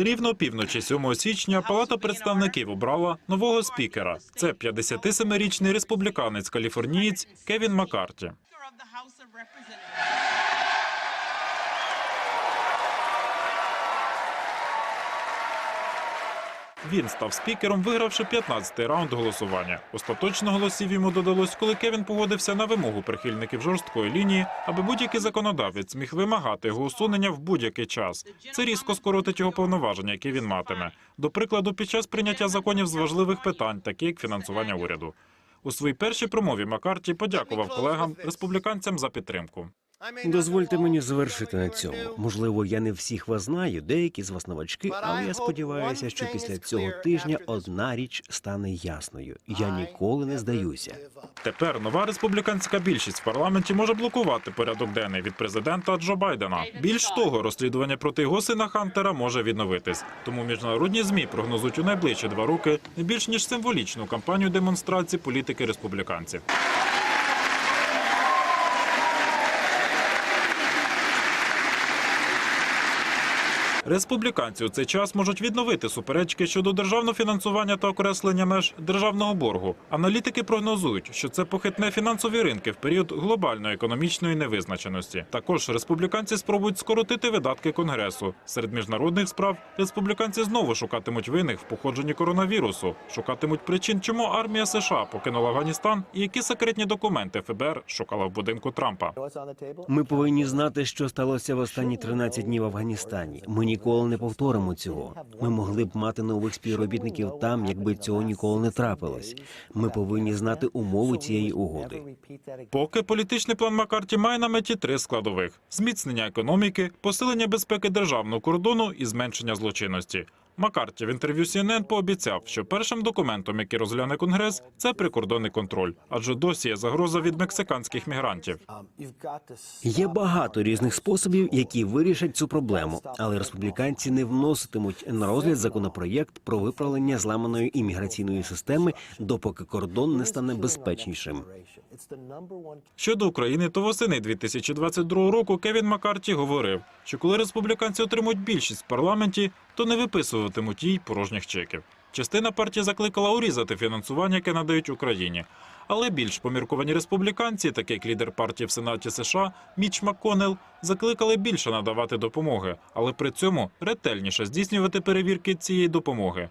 Рівно півночі 7 січня Палата представників обрала нового спікера. Це 57-річний республіканець каліфорнієць Кевін Маккарті. Він став спікером, вигравши 15-й раунд голосування. Остаточно голосів йому додалось, коли Кевін погодився на вимогу прихильників жорсткої лінії, аби будь-який законодавець міг вимагати його усунення в будь-який час. Це різко скоротить його повноваження, які він матиме. До прикладу, під час прийняття законів з важливих питань, такі як фінансування уряду. У своїй першій промові Маккарті подякував колегам республіканцям за підтримку. Дозвольте мені завершити на цьому. Можливо, я не всіх вас знаю, деякі з вас новачки, але я сподіваюся, що після цього тижня одна річ стане ясною. Я ніколи не здаюся. Тепер нова республіканська більшість в парламенті може блокувати порядок денний від президента Джо Байдена. Більш того, розслідування проти його сина Хантера може відновитись. Тому міжнародні змі прогнозують у найближчі два роки не більш ніж символічну кампанію демонстрації політики республіканців. Республіканці у цей час можуть відновити суперечки щодо державного фінансування та окреслення меж державного боргу. Аналітики прогнозують, що це похитне фінансові ринки в період глобальної економічної невизначеності. Також республіканці спробують скоротити видатки конгресу. Серед міжнародних справ республіканці знову шукатимуть винних в походженні коронавірусу, шукатимуть причин, чому армія США покинула Афганістан і які секретні документи ФБР шукала в будинку Трампа. Ми повинні знати, що сталося в останні 13 днів в Афганістані. Ми ніколи не повторимо цього. Ми могли б мати нових співробітників там, якби цього ніколи не трапилось. Ми повинні знати умови цієї угоди. Поки політичний план Маккарті має на меті три складових: зміцнення економіки, посилення безпеки державного кордону і зменшення злочинності. Маккарті в інтерв'ю CNN пообіцяв, що першим документом, який розгляне конгрес, це прикордонний контроль, адже досі є загроза від мексиканських мігрантів. Є багато різних способів, які вирішать цю проблему, але республіканці не вноситимуть на розгляд законопроєкт про виправлення зламаної імміграційної системи, допоки кордон не стане безпечнішим. Щодо України, то восени 2022 року Кевін Маккарті говорив, що коли республіканці отримують більшість в парламенті, то не виписуватимуть їй порожніх чеків. Частина партії закликала урізати фінансування, яке надають Україні. Але більш помірковані республіканці, такі як лідер партії в Сенаті США Міч Макконел, закликали більше надавати допомоги, але при цьому ретельніше здійснювати перевірки цієї допомоги.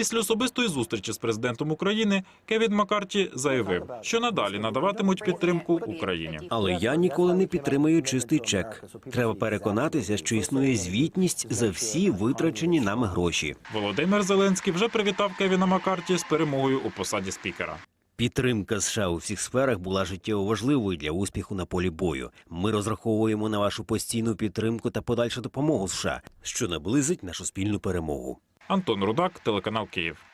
Після особистої зустрічі з президентом України Кевін Маккарті заявив, що надалі надаватимуть підтримку Україні. Але я ніколи не підтримую чистий чек. Треба переконатися, що існує звітність за всі витрачені нами гроші. Володимир Зеленський вже привітав Кевіна Маккарті з перемогою у посаді спікера. Підтримка США у всіх сферах була життєво важливою для успіху на полі бою. Ми розраховуємо на вашу постійну підтримку та подальшу допомогу США, що наблизить нашу спільну перемогу. Антон Рудак, телеканал Київ.